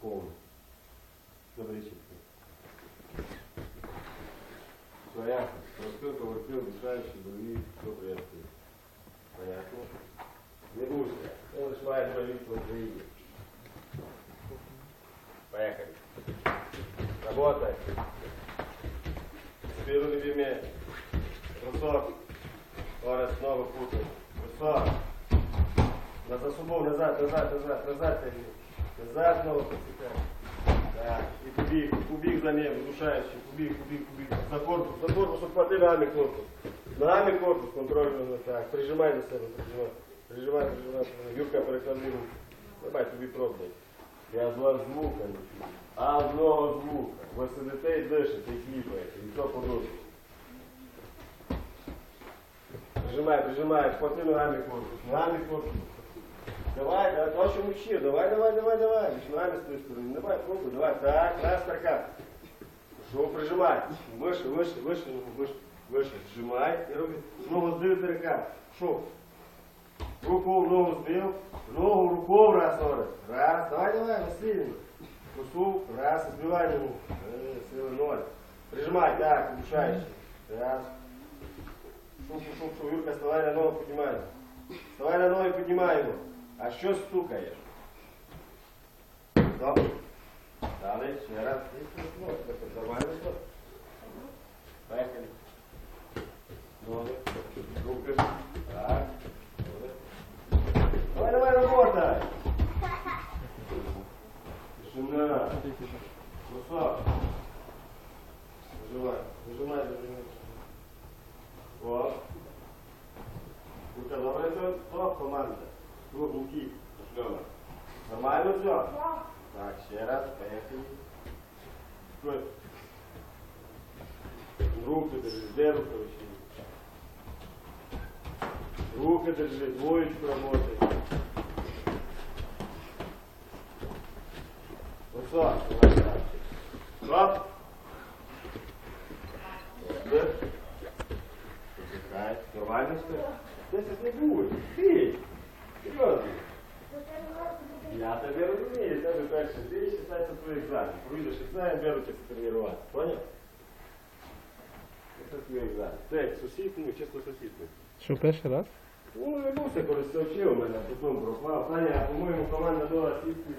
повністю. Добре чітко. Понятно. Розпилка, вертил, дишаючий, болі, все приятно. Понятно. Не бойся. Он лиш має правительство України. Поехали. Работай. Спиру не бейме. Брусок. Орес снова путай. Брусок. На за собою, назад, назад, назад, назад тяни. Назад снова подсекай. Так. И побіг, побіг за ним, внушаючий. Побіг, побіг, побіг. За корпус, за корпус, обхвати ногами корпус. Ногами корпус, контрольно, так. Прижимай до себе, прижимай. Прижимай, прижимай. Юрка, переклади руку. Давай, тобі пробуй. Я з звука. А одного звука. Ви сидите і дишите, і кліпаєте, і то подобає. Прижимай, прижимай, хвати ногами корпус, ногами корпус. Давай, давай, то, що мужчина, давай, давай, давай, давай. Між ногами з тої сторони. Давай, пробуй, давай. Так, раз, така. Що прижимай. Вище, вище, вище, ногу, вище, вище. Зжимай і роби. Ногу збив перекат. Що? Руку в ногу збив, ногу рукою раз, раз. Раз, давай, давай, насильно. Кусу, раз, збивай ногу. Е, сили ноль. Прижимай, так, удушаючи. Раз. Шуп, шуп, шуп, Юрка, вставай на ногу, піднімай. його. Вставай на ноги, піднімай його. А що стукаєш? Стоп. Далі, ще раз. Нормально, стоп. Поехали. Ноги. Руки. Так. Давай, давай, работай. Тишина. Высок. Нажимай, нажимай, нажимай. Вот. Рука, добре, все? Стоп, команда. Рук, руки. Шлема. Нормально все? Так, ще раз, поехали. Стой. Руки держи, де рука вообще? Руки держи, двоечку работай. Высок. давай дальше. Стоп. Добре. Почекай. Нормально все? Десять не буде. Ти. Серйозно. Я тебе розумію, тебе перше. Ти 16 твій екзамен. Пройдеш екзамен, беру тебе тренувати. Поняв? Це твій екзамен. Це сусід, ну, чисто сусід. Що перший раз? Ну, не коли це вчив мене, потім пропав. Саня, по-моєму, команда. І ти,